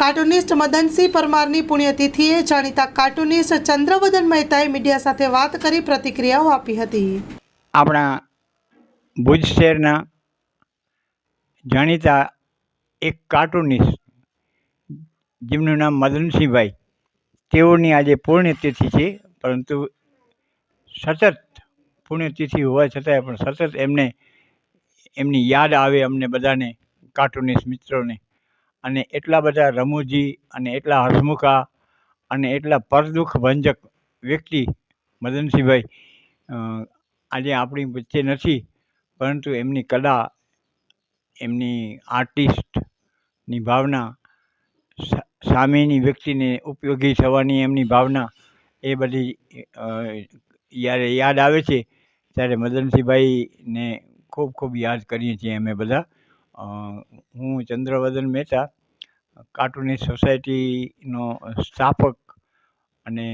Cartoonist Madansinh પરમારની પુણ્યતિથિએ જાણીતા cartoonist Chandravadan મહેતાએ media સાથે વાત કરી પ્રતિક્રિયાઓ આપી હતી. આપણા ભુજ શહેરના જાણીતા એક કાર્ટુનિસ્ટ જેમનું નામ મદનસિંહભાઈ, તેઓની આજે પુણ્યતિથિ છે, પરંતુ સતત પુણ્યતિથિ હોવા છતાંય પણ સતત એમને, એમની યાદ આવે અમને બધાને કાર્ટુનિસ્ટ મિત્રોને. અને એટલા બધા રમૂજી અને એટલા હસમુખા અને એટલા પરદુખ ભંજક વ્યક્તિ મદનસિંહભાઈ આજે આપણી વચ્ચે નથી, પરંતુ એમની કલા, એમની આર્ટિસ્ટની ભાવના સામેની વ્યક્તિને ઉપયોગી થવાની એમની ભાવના એ બધી જ્યારે યાદ આવે છે, ત્યારે મદનસિંહભાઈને ખૂબ ખૂબ યાદ કરીએ છીએ અમે બધા. હું ચંદ્રવદન મહેતા, કાર્ટુનિસ્ટ સોસાયટીનો સ્થાપક અને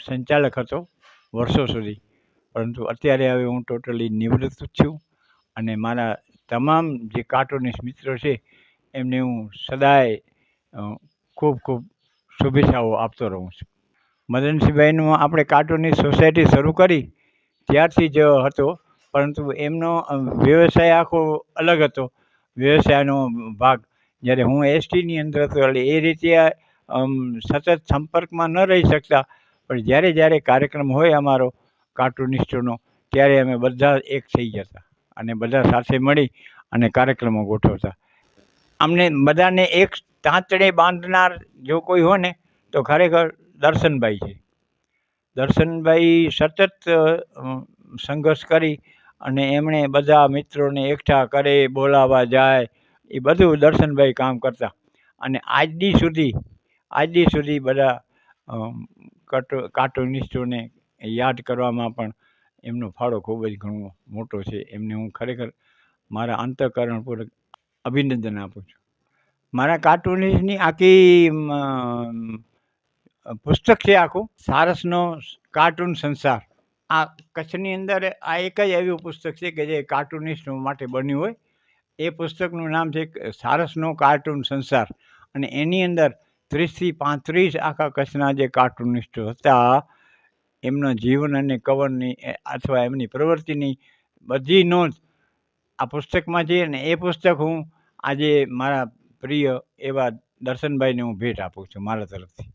સંચાલક હતો વર્ષો સુધી. પરંતુ અત્યારે હવે હું ટોટલી નિવૃત્ત છું અને મારા તમામ જે કાર્ટુનિસ્ટ મિત્રો છે, એમને હું સદાય ખૂબ ખૂબ શુભેચ્છાઓ આપતો રહું છું. મદનસિંહભાઈનું આપણે કાર્ટુનિસ્ટ સોસાયટી શરૂ કરી ત્યારથી જ હતો, પરંતુ એમનો વ્યવસાય આખો અલગ હતો. વ્યવસાયનો ભાગ. જ્યારે હું એસટીની અંદર હતો, એટલે એ રીતે સતત સંપર્કમાં ન રહી શકતા. પણ જ્યારે જ્યારે કાર્યક્રમ હોય અમારો કાર્ટુનિસ્ટોનો, ત્યારે અમે બધા એક થઈ જતા અને બધા સાથે મળી અને કાર્યક્રમો ગોઠવતા. અમને બધાને એક તાંતણે બાંધનાર જો કોઈ હોય ને, તો ખરેખર દર્શનભાઈ છે. દર્શનભાઈ સતત સંઘર્ષ કરી અને એમણે બધા મિત્રોને એકઠા કરે બોલાવવા જાય, એ બધું દર્શનભાઈ કામ કરતા. અને આજ દી સુધી આજ દી સુધી બધા કાર્ટુનિસ્ટોને યાદ કરવામાં પણ એમનો ફાળો ખૂબ જ ઘણો મોટો છે. એમને હું ખરેખર મારા અંતઃકરણપૂર્વક અભિનંદન આપું છું. મારા કાર્ટુનિસ્ટની આખી પુસ્તક છે આખું. સારસનો કાર્ટૂન સંસાર. આ કચ્છની અંદર આ એક જ એવું પુસ્તક છે કે જે કાર્ટુનિસ્ટ માટે બન્યું હોય. એ પુસ્તકનું નામ છે સારસનો કાર્ટૂન સંસાર. અને એની અંદર ત્રીસથી પાંત્રીસ આખા કચ્છના જે કાર્ટુનિસ્ટો હતા, એમના જીવન અને કવનની અથવા એમની પ્રવૃત્તિની બધી નોંધ આ પુસ્તકમાં છે. અને એ પુસ્તક હું આજે મારા પ્રિય એવા દર્શનભાઈને હું ભેટ આપું છું મારા તરફથી.